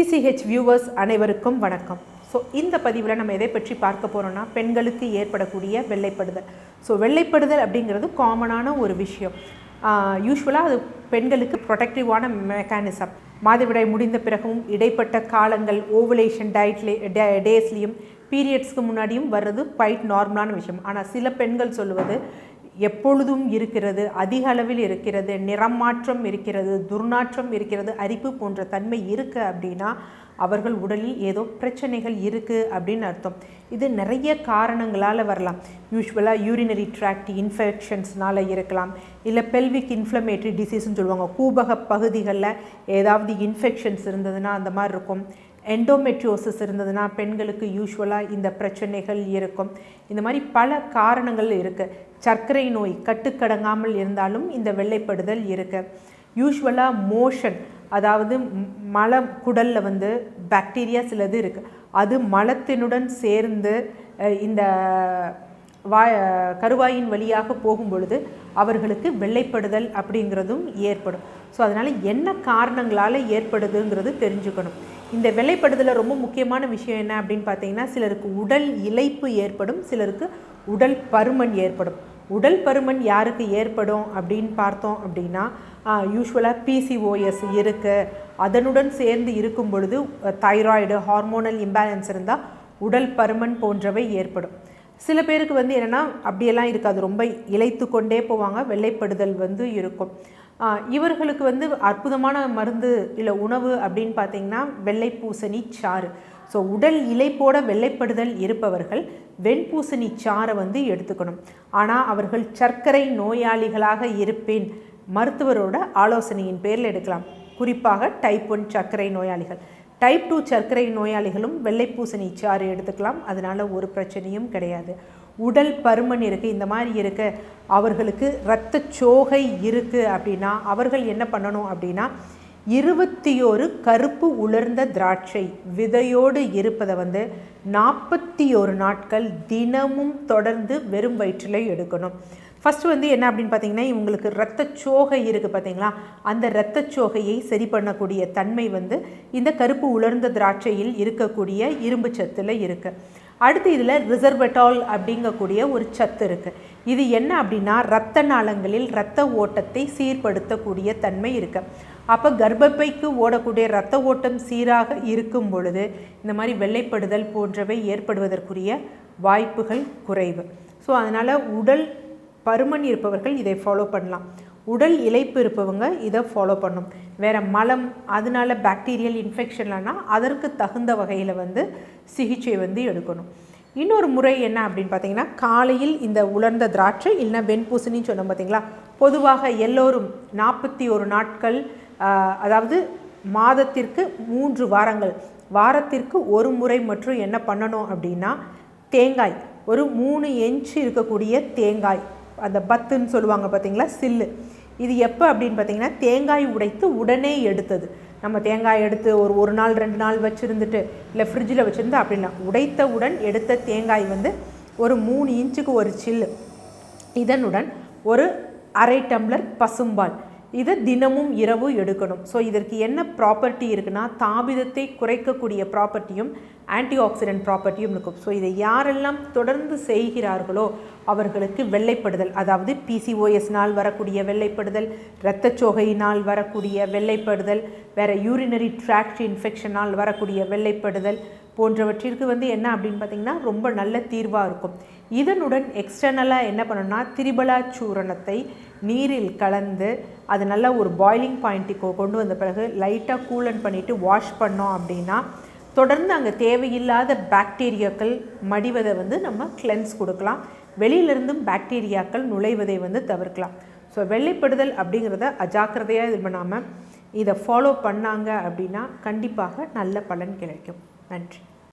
DCH viewers அனைவருக்கும் வணக்கம். So இந்த பதிவில் நம்ம எதை பற்றி பார்க்க போகிறோம்னா பெண்களுக்கு ஏற்படக்கூடிய வெள்ளைப்படுதல். ஸோ வெள்ளைப்படுதல் அப்படிங்கிறது காமனான ஒரு விஷயம். யூஸ்வலாக அது பெண்களுக்கு ப்ரொடெக்டிவான மெக்கானிசம் மாதவிடாய் முடிந்த பிறகும் இடைப்பட்ட காலங்கள் ஓவலேஷன் டயட்லே டேஸ்லேயும் பீரியட்ஸ்க்கு முன்னாடியும் வர்றது குவைட் நார்மலான விஷயம். ஆனால் சில பெண்கள் சொல்லுவது எப்பொழுதும் இருக்கிறது அதிக அளவில் இருக்கிறது நிறம் மாற்றம் இருக்கிறது துர்நாற்றம் இருக்கிறது அரிப்பு போன்ற தன்மை இருக்குது அப்படின்னா அவர்கள் உடலில் ஏதோ பிரச்சனைகள் இருக்குது அப்படின்னு அர்த்தம். இது நிறைய காரணங்களால் வரலாம். யூஸ்வலாக யூரினரி ட்ராக்ட் இன்ஃபெக்ஷன்ஸ்னால் இருக்கலாம். இல்லை பெல்விக் இன்ஃப்ளமேட்ரி டிசீஸ்னு சொல்லுவாங்க. கூபக பகுதிகளில் ஏதாவது இன்ஃபெக்ஷன்ஸ் இருந்ததுன்னா அந்த மாதிரி இருக்கும். எண்டோமெட்ரியோசிஸ் இருந்ததுன்னா பெண்களுக்கு யூஸ்வலாக இந்த பிரச்சனைகள் இருக்கும். இந்த மாதிரி பல காரணங்கள் இருக்குது சர்க்கரை நோய் கட்டுக்கடங்காமல் இருந்தாலும் இந்த வெள்ளைப்படுதல் இருக்குது யூஸ்வலாக மோஷன் அதாவது மல குடலில் வந்து பாக்டீரியா சிலது இருக்குது அது மலத்தினுடன் சேர்ந்து இந்த வா கருவாயின் வழியாக போகும் பொழுது அவர்களுக்கு வெள்ளைப்படுதல் அப்படிங்கிறதும் ஏற்படும். ஸோ அதனால் என்ன காரணங்களால் ஏற்படுதுங்கிறது தெரிஞ்சுக்கணும். இந்த வெள்ளைப்படுதலில் ரொம்ப முக்கியமான விஷயம் என்ன அப்படின்னு பார்த்தீங்கன்னா சிலருக்கு உடல் இழைப்பு ஏற்படும் சிலருக்கு உடல் பருமன் ஏற்படும். உடல் பருமன் யாருக்கு ஏற்படும் அப்படின்னு பார்த்தோம் அப்படின்னா யூஸ்வலாக பிசிஓஎஸ் இருக்குது அதனுடன் சேர்ந்து இருக்கும் பொழுது தைராய்டு ஹார்மோனல் இம்பேலன்ஸ் இருந்தால் உடல் பருமன் போன்றவை ஏற்படும். சில பேருக்கு வந்து என்னென்னா அப்படியெல்லாம் இருக்காது. ரொம்ப இழைத்து கொண்டே போவாங்க. வெள்ளைப்படுதல் வந்து இருக்கும். இவர்களுக்கு வந்து அற்புதமான மருந்து இல்லை உணவு அப்படின்னு பார்த்தீங்கன்னா வெள்ளை பூசணி சாறு. ஸோ உடல் இலைப்போட வெள்ளைப்படுதல் இருப்பவர்கள் வெண்பூசணி சாறை வந்து எடுத்துக்கணும். ஆனால் அவர்கள் சர்க்கரை நோயாளிகளாக இருப்பேன் மருத்துவரோட ஆலோசனையின் பேரில் எடுக்கலாம். குறிப்பாக டைப் ஒன் சர்க்கரை நோயாளிகள். டைப் டூ சர்க்கரை நோயாளிகளும் வெள்ளைப்பூசணி சாறு எடுத்துக்கலாம். அதனால் ஒரு பிரச்சனையும் கிடையாது. உடல் பருமன் இருக்குது இந்த மாதிரி இருக்க. அவர்களுக்கு இரத்த சோகை இருக்குது அப்படின்னா அவர்கள் என்ன பண்ணணும் அப்படின்னா இருபத்தி ஒரு கருப்பு உலர்ந்த திராட்சை விதையோடு இருப்பதை வந்து நாற்பத்தி ஒரு நாட்கள் தினமும் தொடர்ந்து வெறும் வயிற்றில் எடுக்கணும். ஃபஸ்ட்டு வந்து என்ன அப்படின்னு பார்த்தீங்கன்னா இவங்களுக்கு இரத்தச்சோகை இருக்குது பார்த்தீங்களா? அந்த இரத்தச்சோகையை சரி பண்ணக்கூடிய தன்மை வந்து இந்த கருப்பு உலர்ந்த திராட்சையில் இருக்கக்கூடிய இரும்பு சத்தில் இருக்குது அடுத்து இதில் ரிசர்வெட்டால் அப்படிங்கக்கூடிய ஒரு சத்து இருக்குது இது என்ன அப்படின்னா இரத்த நாளங்களில் இரத்த ஓட்டத்தை சீர்படுத்தக்கூடிய தன்மை இருக்குது அப்போ கர்ப்பப்பைக்கு ஓடக்கூடிய இரத்த ஓட்டம் சீராக இருக்கும் பொழுது இந்த மாதிரி வெள்ளைப்படுதல் போன்றவை ஏற்படுவதற்குரிய வாய்ப்புகள் குறைவு. ஸோ அதனால் உடல் பருமன் இருப்பவர்கள் இதை ஃபாலோ பண்ணலாம். உடல் இழைப்பு இருப்பவங்க இதை ஃபாலோ பண்ணும். வேறு மலம் அதனால பாக்டீரியல் இன்ஃபெக்ஷன்லனா அதற்கு தகுந்த வகையில் வந்து சிகிச்சை வந்து எடுக்கணும். இன்னொரு முறை என்ன அப்படின்னு பார்த்தீங்கன்னா காலையில் இந்த உலர்ந்த திராட்சை இல்லைனா வெண்பூசணின்னு சொன்னோம் பார்த்தீங்களா? பொதுவாக எல்லோரும் நாற்பத்தி ஒரு நாட்கள் அதாவது மாதத்திற்கு மூன்று வாரங்கள் வாரத்திற்கு ஒரு முறை மற்றும் என்ன பண்ணணும் அப்படின்னா தேங்காய். ஒரு மூணு இன்ச்சு இருக்கக்கூடிய தேங்காய். அந்த பத்துன்னு சொல்லுவாங்க பார்த்தீங்களா? சில்லு. இது எப்போ அப்படின்னு பார்த்தீங்கன்னா தேங்காய் உடைத்து உடனே எடுத்தது. நம்ம தேங்காய் எடுத்து ஒரு ஒரு நாள் ரெண்டு நாள் வச்சுருந்துட்டு இல்லை ஃப்ரிட்ஜில் வச்சுருந்து அப்படின்னா உடைத்தவுடன் எடுத்த தேங்காய் வந்து ஒரு மூணு இன்ச்சுக்கு ஒரு சில்லு. இதனுடன் ஒரு அரை டம்ளர் பசும்பால். இதை தினமும் இரவு எடுக்கணும். ஸோ இதற்கு என்ன ப்ராப்பர்ட்டி இருக்குன்னா தாபிதத்தை குறைக்கக்கூடிய ப்ராப்பர்ட்டியும் ஆன்டி ஆக்சிடென்ட் ப்ராப்பர்ட்டியும் இருக்கும். ஸோ இதை யாரெல்லாம் தொடர்ந்து செய்கிறார்களோ அவர்களுக்கு வெள்ளைப்படுதல். அதாவது பிசிஓஎஸ்னால் வரக்கூடிய வெள்ளைப்படுதல் இரத்தச்சோகையினால் வரக்கூடிய வெள்ளைப்படுதல் வேறு யூரினரி ட்ராக்ட் இன்ஃபெக்ஷனால் வரக்கூடிய வெள்ளைப்படுதல் போன்றவற்றிற்கு வந்து என்ன அப்படின்னு பார்த்திங்கன்னா ரொம்ப நல்ல தீர்வாக இருக்கும். இதனுடன் எக்ஸ்டர்னலாக என்ன பண்ணணும்னா திரிபலா சூரணத்தை நீரில் கலந்து அது நல்லா ஒரு பாய்லிங் பாயிண்ட்டுக்கு கொண்டு வந்த பிறகு லைட்டாக கூலன் பண்ணிவிட்டு வாஷ் பண்ணோம் அப்படின்னா தொடர்ந்து அங்கே தேவையில்லாத பாக்டீரியாக்கள் மடிவதை வந்து நம்ம கிளென்ஸ் கொடுக்கலாம். வெளியிலிருந்தும் பாக்டீரியாக்கள் நுழைவதை வந்து தவிர்க்கலாம். ஸோ வெள்ளைப்படுதல் அப்படிங்கிறத அஜாக்கிரதையாக இது பண்ணாமல் இதை ஃபாலோ பண்ணாங்க அப்படின்னா கண்டிப்பாக நல்ல பலன் கிடைக்கும். நன்றி.